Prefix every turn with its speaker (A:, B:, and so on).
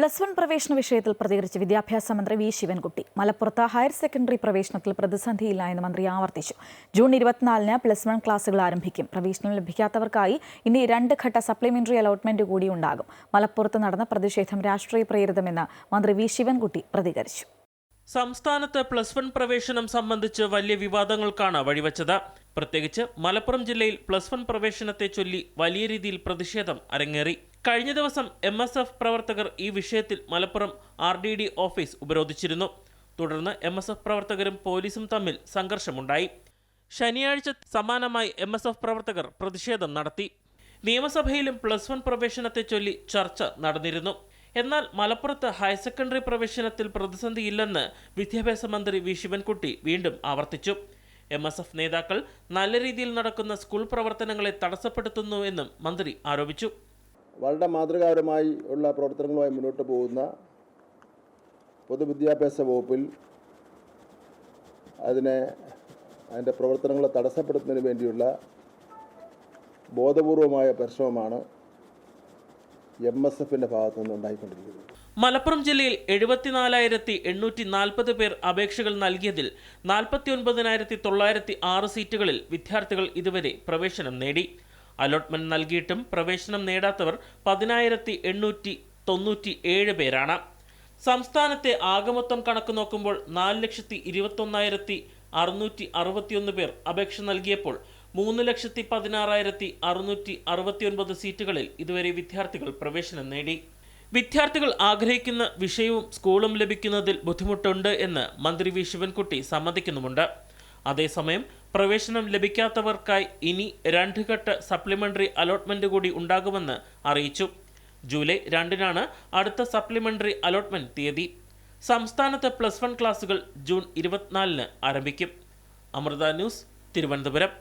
A: Plus one പ്രവേശന വിഷയത്തിൽ പ്രതികരിച്ച് വിദ്യാഭ്യാസ മന്ത്രി വി ശിവൻകുട്ടി. മലപ്പുറത്ത് ഹയർ സെക്കൻഡറി പ്രവേശനത്തിൽ പ്രതിസന്ധിയില്ല എന്ന് മന്ത്രി ആവർത്തിച്ചു. ജൂൺ ഇരുപത്തിനാലിന് പ്ലസ് വൺ ക്ലാസുകൾ ആരംഭിക്കും. പ്രവേശനം ലഭിക്കാത്തവർക്കായി ഇനി രണ്ട് ഘട്ട സപ്ലിമെന്ററി അലോട്ട്മെന്റ് കൂടി ഉണ്ടാകും. മലപ്പുറത്ത് നടന്ന പ്രതിഷേധം രാഷ്ട്രീയ പ്രേരിതമെന്ന് മന്ത്രി വി ശിവൻകുട്ടി പ്രതികരിച്ചു.
B: സംസ്ഥാനത്ത് പ്ലസ് വൺ പ്രവേശനം സംബന്ധിച്ച് വലിയ വിവാദങ്ങൾക്കാണ് വഴിവെച്ചത്. പ്രത്യേകിച്ച് മലപ്പുറം ജില്ലയിൽ പ്ലസ് വൺ പ്രവേശനത്തെ ചൊല്ലി വലിയ രീതിയിൽ പ്രതിഷേധം അരങ്ങേറി. കഴിഞ്ഞ ദിവസം എം എസ് എഫ് പ്രവർത്തകർ ഈ വിഷയത്തിൽ Malappuram R D D office ഉപരോധിച്ചിരുന്നു. തുടർന്ന് എം എസ് എഫ് പ്രവർത്തകരും പോലീസും തമ്മിൽ സംഘർഷമുണ്ടായി. ശനിയാഴ്ച സമാനമായി എം എസ് എഫ് പ്രവർത്തകർ പ്രതിഷേധം നടത്തി. നിയമസഭയിലും പ്ലസ് വൺ പ്രവേശനത്തെ ചൊല്ലി ചർച്ച നടന്നിരുന്നു. എന്നാൽ മലപ്പുറത്ത് ഹയർ സെക്കൻഡറി പ്രവേശനത്തിൽ പ്രതിസന്ധിയില്ലെന്ന് വിദ്യാഭ്യാസ മന്ത്രി വി. ശിവൻകുട്ടി വീണ്ടും ആവർത്തിച്ചു. എം എസ് എഫ് നേതാക്കൾ നല്ല രീതിയിൽ നടക്കുന്ന സ്കൂൾ പ്രവർത്തനങ്ങളെ തടസ്സപ്പെടുത്തുന്നു എന്നും മന്ത്രി ആരോപിച്ചു.
C: വളരെ മാതൃകാപരമായി ഉള്ള പ്രവർത്തനങ്ങളുമായി മുന്നോട്ട് പോകുന്ന പൊതുവിദ്യാഭ്യാസ വകുപ്പിൽ അതിനെ അതിന്റെ പ്രവർത്തനങ്ങളെ തടസ്സപ്പെടുത്തുന്നതിന് വേണ്ടിയുള്ള ബോധപൂർവമായ പരിശ്രമമാണ് എം എസ് എഫിന്റെ ഭാഗത്തു നിന്ന് ഉണ്ടായിക്കൊണ്ടിരിക്കുന്നത്.
B: മലപ്പുറം ജില്ലയിൽ എഴുപത്തിനാലായിരത്തി എണ്ണൂറ്റി നാൽപ്പത് പേർ അപേക്ഷകൾ നൽകിയതിൽ നാൽപ്പത്തി ഒൻപതിനായിരത്തി തൊള്ളായിരത്തി ആറ് സീറ്റുകളിൽ വിദ്യാർത്ഥികൾ ഇതുവരെ പ്രവേശനം നേടി. അലോട്ട്മെന്റ് നൽകിയിട്ടും പ്രവേശനം നേടാത്തവർ പതിനായിരത്തി എണ്ണൂറ്റി തൊണ്ണൂറ്റി ഏഴ് പേരാണ്. സംസ്ഥാനത്തെ ആകമൊത്തം കണക്ക് നോക്കുമ്പോൾ നാല് ലക്ഷത്തി ഇരുപത്തൊന്നായിരത്തി അറുന്നൂറ്റി അറുപത്തിയൊന്ന് പേർ അപേക്ഷ നൽകിയപ്പോൾ മൂന്ന് ലക്ഷത്തി പതിനാറായിരത്തി അറുന്നൂറ്റി അറുപത്തിയൊൻപത് സീറ്റുകളിൽ ഇതുവരെ വിദ്യാർത്ഥികൾ പ്രവേശനം നേടി. വിദ്യാർത്ഥികൾ ആഗ്രഹിക്കുന്ന വിഷയവും സ്കൂളും ലഭിക്കുന്നതിൽ ബുദ്ധിമുട്ടുണ്ട് എന്ന് മന്ത്രി വി. ശിവൻകുട്ടി സമ്മതിക്കുന്നുമുണ്ട്. അതേസമയം പ്രവേശനം ലഭിക്കാത്തവർക്കായി ഇനി രണ്ട് ഘട്ട സപ്ലിമെന്ററി അലോട്ട്മെന്റ് കൂടി ഉണ്ടാകുമെന്ന് അറിയിച്ചു. ജൂലൈ രണ്ടിനാണ് അടുത്ത സപ്ലിമെന്ററി അലോട്ട്മെന്റ് തീയതി. സംസ്ഥാനത്ത് പ്ലസ് വൺ ക്ലാസുകൾ ജൂൺ ഇരുപത്തിനാലിന് ആരംഭിക്കും. അമൃത ന്യൂസ് തിരുവനന്തപുരം.